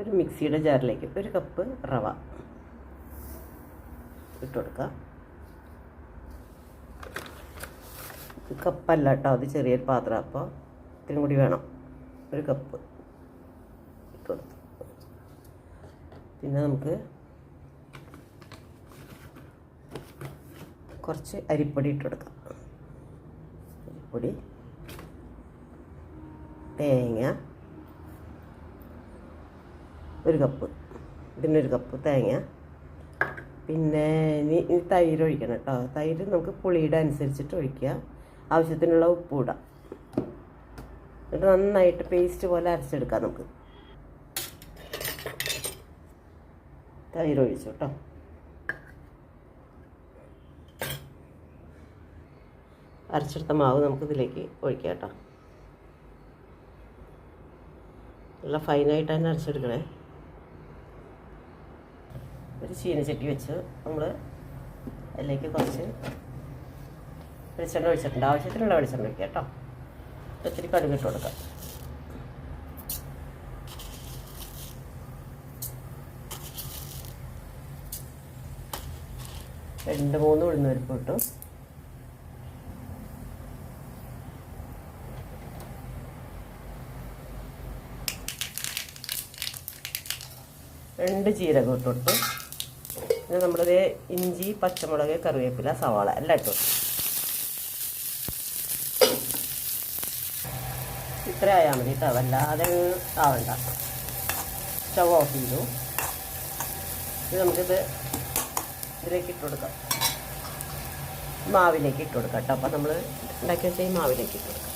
ഒരു മിക്സിയുടെ ജാറിലേക്ക് ഒരു കപ്പ് റവ ഇട്ട് കൊടുക്കുക കപ്പല്ല കേട്ടോ അത് ചെറിയൊരു പാത്രം. അപ്പോൾ ഇത്തിരി കൂടി വേണം. ഒരു കപ്പ് ഇട്ട് കൊടുത്തു പിന്നെ നമുക്ക് കുറച്ച് അരിപ്പൊടി ഇട്ട് കൊടുക്കാം അരിപ്പൊടി തേങ്ങ ഒരു കപ്പ്. ഇതിനൊരു കപ്പ് തേങ്ങ. പിന്നെ ഇനി ഇനി തൈര് ഒഴിക്കണം കേട്ടോ തൈര് നമുക്ക് പുളിയുടെ അനുസരിച്ചിട്ട് ഒഴിക്കുക. ആവശ്യത്തിനുള്ള ഉപ്പ് ഇടാം. എന്നിട്ട് നന്നായിട്ട് പേസ്റ്റ് പോലെ അരച്ചെടുക്കാം നമുക്ക്. തൈര് ഒഴിച്ചു കേട്ടോ അരച്ചെടുത്ത മാവ് നമുക്ക് ഇതിലേക്ക് ഒഴിക്കാം കേട്ടോ നല്ല ഫൈനായിട്ട് തന്നെ അരച്ചെടുക്കണേ. ഒരു ചീനച്ചട്ടി വെച്ച് നമ്മൾ അതിലേക്ക് കുറച്ച് വെളിച്ചെണ്ണ ഒഴിച്ചിട്ടുണ്ട്. ആവശ്യത്തിനുള്ള വെളിച്ചെണ്ണ ഒഴിക്കുക കേട്ടോ. ഒത്തിരി കടുകിട്ട് കൊടുക്കാം. രണ്ട് മൂന്ന് ഉഴുന്ന് പരിപ്പ് കിട്ടും രണ്ട് ജീരകം ഇട്ട് പിന്നെ നമ്മളിത് ഇഞ്ചി പച്ചമുളക് കറിവേപ്പില സവാള എല്ലാം ഇട്ടു. ഇത്ര ആയാൽ മതി കേട്ടോ വല്ലാതെ ആവണ്ട. സ്റ്റവ് ഓഫ് ചെയ്തു. ഇത് നമുക്കിത് ഇതിലേക്ക് ഇട്ട് കൊടുക്കാം. മാവിലേക്ക് ഇട്ട് കൊടുക്കാം കേട്ടോ അപ്പം നമ്മൾ ഉണ്ടാക്കി വെച്ചാൽ ഈ മാവിലേക്ക് ഇട്ട് കൊടുക്കാം.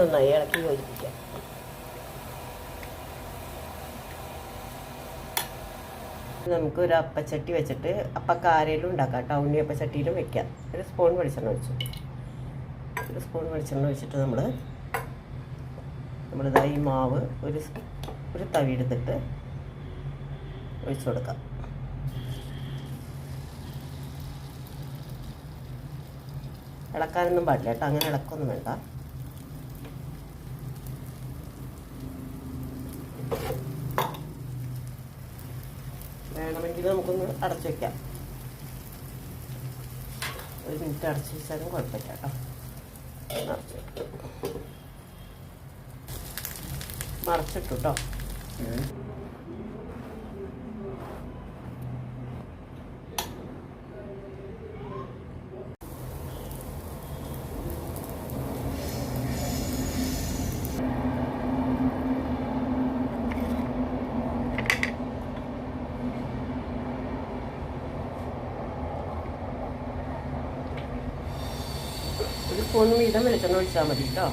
നന്നായി ഇളക്കി യോജിപ്പിക്കാം നമുക്ക് ഒരു അപ്പച്ചട്ടി വെച്ചിട്ട് അപ്പക്കാരയിലും ഉണ്ടാക്കാം കേട്ടോ. ഉണ്ണി അപ്പച്ചട്ടിയിലും വെക്കാം. ഒരു സ്പൂൺ വെളിച്ചെണ്ണ ഒഴിച്ചു. ഒരു സ്പൂൺ വെളിച്ചെണ്ണ വെച്ചിട്ട് നമ്മൾ നമ്മളിതാ ഈ മാവ് ഒരു ഒരു തവി എടുത്തിട്ട് ഒഴിച്ചു കൊടുക്കാം. ഇളക്കാനൊന്നും പാടില്ല കേട്ടോ. അങ്ങനെ ഇളക്കൊന്നും വേണ്ട. നമുക്കൊന്ന് അടച്ചു വെക്കാം. ഒരു മിനിറ്റ് അടച്ചു വെച്ചാലും കുഴപ്പമില്ല കേട്ടോ. മറച്ചിട്ടു കേട്ടോ ഒരു സ്പൂൺ വീതം വെളിച്ചെണ്ണ ഒഴിച്ചാൽ മതി കേട്ടോ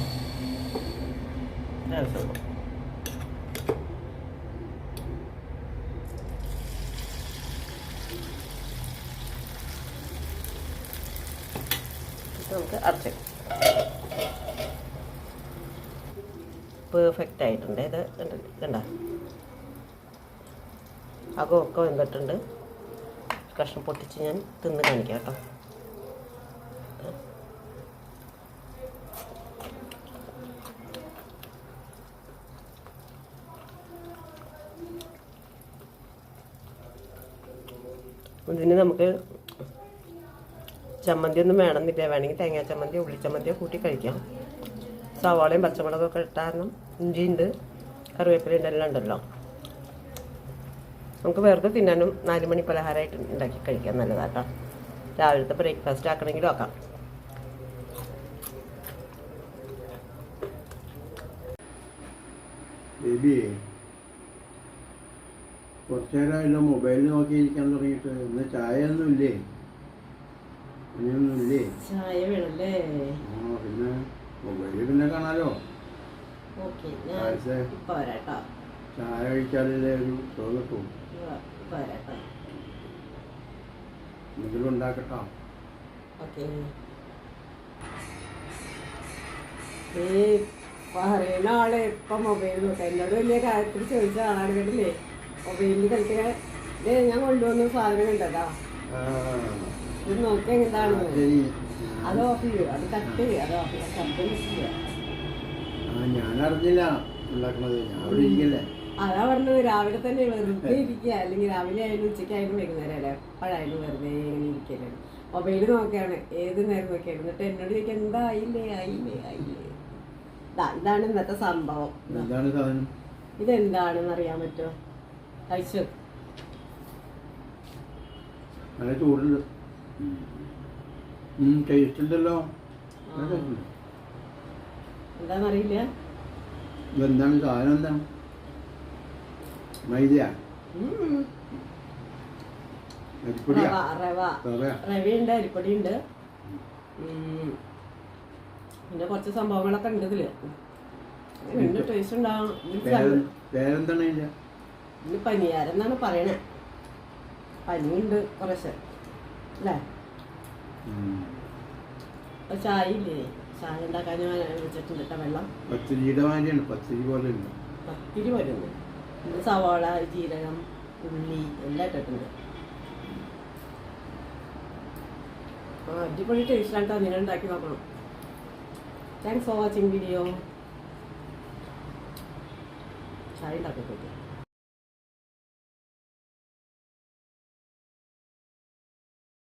ഇത് നമുക്ക് അടച്ചു പെർഫെക്റ്റ് ആയിട്ടുണ്ട്. ഇത് കണ്ട അകമൊക്കെ വെന്തിട്ടുണ്ട്. കഷ്ണം പൊട്ടിച്ച് ഞാൻ തിന്ന് കാണിക്കാം കേട്ടോ ഇതിന് നമുക്ക് ചമ്മന്തി ഒന്നും വേണമെന്നില്ല. വേണമെങ്കിൽ തേങ്ങാ ചമ്മന്തിയോ ഉള്ളി ചമ്മന്തിയോ കൂട്ടി കഴിക്കാം. സവാളയും പച്ചമുളകും പച്ചമുളകൊക്കെ ഇട്ടാരണം ഇഞ്ചിയുണ്ട് കറിവേപ്പിലയുണ്ട് എല്ലാം ഉണ്ടല്ലോ. നമുക്ക് വെറുതെ തിന്നാനും നാലുമണി പലഹാരമായിട്ട് ഉണ്ടാക്കി കഴിക്കാം നല്ലതാട്ടോ. രാവിലത്തെ ബ്രേക്ക്ഫാസ്റ്റ് ആക്കണമെങ്കിലും ആക്കാം ബേബി കുറച്ചു നേരമല്ല മൊബൈൽ നോക്കിയിരിക്കാൻ തുടങ്ങിയിട്ട്. ഇന്ന് ചായ ഒന്നും ഇല്ലേ ഇല്ലേ ചായ വേണല്ലേ? ആ പിന്നെ മൊബൈലിൽ പിന്നെ കാണാലോ? ചായ കഴിച്ചാലല്ലേ ഒരു സുഖം കിട്ടും. ഇപ്പം വരാട്ടോ എന്തെങ്കിലും ഉണ്ടാക്കട്ടോ? പറയുന്ന ആൾ ഇപ്പൊ മൊബൈൽ നോക്കാം. എന്നോട് വലിയ കാര്യത്തിൽ ചോദിച്ച ആളാണ് കേട്ടില്ലേ? ഇത് ഞാൻ കൊണ്ടുവന്ന സാധനം കണ്ടതാ ഇത് എന്താണ് ശരി അത് ഓഫ് ചെയ്യും. അത് കട്ട് ചെയ്യും. അത് ഓഫ് ചെയ്യാം. ശബ്ദം ആ ഞാൻ അറിഞ്ഞില്ല ഉണ്ടാക്കണത്. ഞാൻ അവിടെ ഇരിക്കല്ലേ. അതാ പറഞ്ഞത്. രാവിലെ തന്നെ വെറുതെ ഇരിക്കുക. അല്ലെങ്കിൽ രാവിലെ ആയാലും ഉച്ചയ്ക്കായാലും വൈകുന്നേരം അല്ലേ? വെറുതെ ഇങ്ങനെ ഇരിക്കലാണ് മൊബൈൽ നോക്കുകയാണ് ഏത് നേരം നോക്കിയാണ്? എന്നിട്ട് എന്നോട് എന്താ? ആയില്ലേ? ആയില്ലേ? ആയില്ലേ? ഇതാണ് ഇന്നത്തെ സംഭവം. ഇതെന്താണെന്ന് അറിയാൻ പറ്റുമോ? കഴിച്ചു. നല്ല ചൂടുണ്ട്. ടേസ്റ്റ് ഉണ്ടല്ലോ. നല്ല taste ഉണ്ട്. എന്താണെന്നറിയില്ല ഇതെന്താണ്? സാധനം എന്താണ് മൈദയാ? റവയുണ്ട് അരിപ്പൊടിയുണ്ട്. പിന്നെ കുറച്ച് സംഭവങ്ങളൊക്കെ ഉണ്ട് ഇതിൽ. ടേസ്റ്റ് ഉണ്ടാവും? ഇത് പനിയാരം എന്നാണ് പറയണേ. പനിയുണ്ട് കുറച്ച്. അല്ലേ? അപ്പൊ ചായ ഇല്ലേ ചായ ഉണ്ടാക്കാൻ ഞാൻ വെച്ചിട്ടുണ്ട് കേട്ടോ വെള്ളം. പത്തിരിയുടെ മാതിരിയാണ് പത്തിരി പോലെ ഉണ്ട്. പത്തിരി വരുന്നു ഇത് സവാള ജീരകം ഉള്ളി എല്ലാം ഇട്ടിട്ടുണ്ട്. ആ അടിപൊളി ടേസ്റ്റാണ് കേട്ടോ നിങ്ങൾ ഉണ്ടാക്കി നോക്കണം. താങ്ക്സ് ഫോർ വാച്ചിങ് വീഡിയോ ചായ ഉണ്ടാക്കി